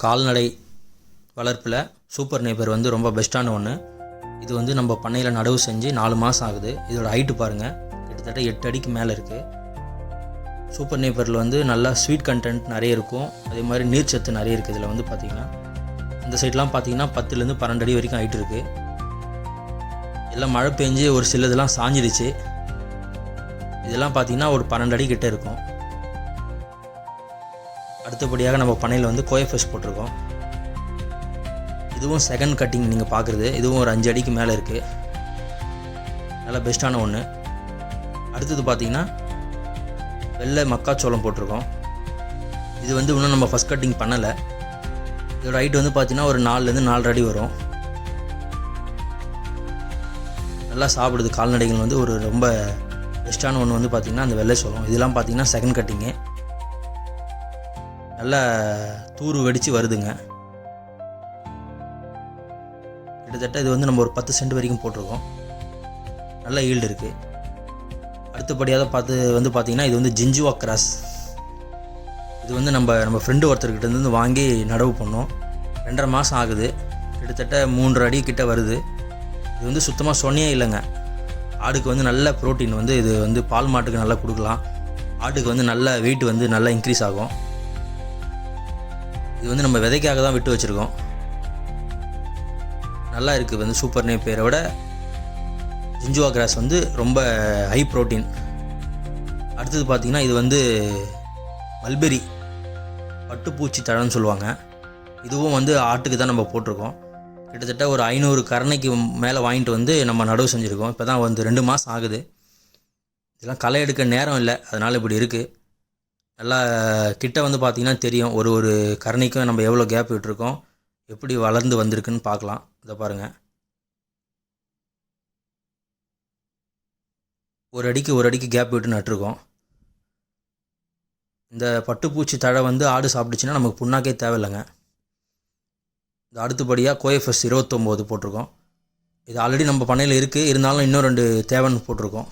கால்நடை வளர்ப்பில் சூப்பர் நேப்பர் வந்து ரொம்ப பெஸ்ட்டான ஒன்று இது வந்து நம்ம பண்ணையில் நடவு செஞ்சு நாலு மாதம் ஆகுது. இதோட ஹைட்டு பாருங்கள் கிட்டத்தட்ட எட்டு அடிக்கு மேலே இருக்குது சூப்பர் நேப்பரில் வந்து நல்லா ஸ்வீட் கண்டென்ட் நிறைய இருக்கும். அதே மாதிரி நீர்ச்சத்து நிறைய இருக்குது இதில் வந்து பார்த்திங்கன்னா இந்த சைட்லாம் பார்த்திங்கன்னா பத்துலேருந்து பன்னெண்டு அடி வரைக்கும் ஹைட் இருக்குது எல்லாம் மழை பெஞ்சு ஒரு சிலதெல்லாம் சாஞ்சிடுச்சு. இதெல்லாம் பார்த்தீங்கன்னா ஒரு பன்னெண்டு அடி கிட்டே இருக்கும். அடுத்தபடியாக நம்ம பனையில் வந்து கோயஃபஸ் போட்டிருக்கோம். இதுவும் செகண்ட் கட்டிங் நீங்கள் பார்க்குறது இதுவும் ஒரு அஞ்சு அடிக்கு மேலே இருக்குது நல்லா பெஸ்ட்டான ஒன்று அடுத்தது பார்த்தீங்கன்னா வெள்ளை மக்காச்சோளம் போட்டிருக்கோம். இது வந்து இன்னும் நம்ம ஃபஸ்ட் கட்டிங் பண்ணலை. இதோட ஹைட் வந்து பார்த்தீங்கன்னா ஒரு நாலுலேருந்து நாலரை அடி வரும். நல்லா சாப்பிடுது. கால்நடைகள் வந்து ஒரு ரொம்ப பெஸ்ட்டான ஒன்று வந்து பார்த்திங்கன்னா அந்த வெள்ளை சோளம். இதெல்லாம் பார்த்தீங்கன்னா செகண்ட் கட்டிங்கு நல்லா தூறு வெடித்து வருதுங்க. கிட்டத்தட்ட இது வந்து நம்ம ஒரு பத்து சென்ட் வரைக்கும் போட்டிருக்கோம். நல்ல ஈல்டு இருக்குது அடுத்தபடியாக பார்த்து வந்து பார்த்திங்கன்னா இது வந்து ஜிஞ்சுவா கிராஸ். இது வந்து நம்ம நம்ம ஃப்ரெண்டு ஒருத்தர்கிட்ட இருந்து வாங்கி நடவு பண்ணோம். ரெண்டரை மாதம் ஆகுது. கிட்டத்தட்ட மூன்று அடி கிட்ட வருது. இது வந்து சுத்தமாக சொன்னியே இல்லைங்க. ஆடுக்கு வந்து நல்ல புரோட்டீன் வந்து இது வந்து பால் மாட்டுக்கு நல்லா கொடுக்கலாம். ஆட்டுக்கு வந்து நல்ல வெயிட் வந்து நல்லா இன்க்ரீஸ் ஆகும். இது வந்து நம்ம விதைக்காக தான் விட்டு வச்சுருக்கோம். நல்லா இருக்குது வந்து சூப்பர் நேப்பியரை விட ஜிஞ்சுவா கிராஸ் வந்து ரொம்ப ஹை ப்ரோட்டீன் அடுத்தது பார்த்திங்கன்னா இது வந்து மல்பெரி பட்டுப்பூச்சி தழன்னு சொல்லுவாங்க. இதுவும் வந்து ஆட்டுக்கு தான் நம்ம போட்டிருக்கோம். கிட்டத்தட்ட ஒரு ஐநூறு கரணைக்கு மேலே வாங்கிட்டு வந்து நம்ம நடவு செஞ்சுருக்கோம். இப்போ தான் வந்து ரெண்டு மாதம் ஆகுது. இதெல்லாம் களை எடுக்க நேரம் இல்லை. அதனால் இப்படி இருக்குது நல்லா கிட்ட வந்து பார்த்திங்கன்னா தெரியும். ஒரு ஒரு கரணைக்கும் நம்ம எவ்வளோ கேப் விட்டுருக்கோம். எப்படி வளர்ந்து வந்திருக்குன்னு பார்க்கலாம் இதை பாருங்கள் ஒரு அடிக்கு ஒரு அடிக்கு கேப் விட்டு நட்டுருக்கோம். இந்த பட்டுப்பூச்சி தழை வந்து ஆடு சாப்பிட்டுச்சுன்னா நமக்கு புண்ணாக்கே தேவையில்லைங்க. இது அடுத்தபடியாக கோஎஃப்எஸ் இருபத்தொம்போது போட்டிருக்கோம். இது ஆல்ரெடி நம்ம பண்ணையில் இருக்குது இருந்தாலும் இன்னும் ரெண்டு தேவைன்னு போட்டிருக்கோம்.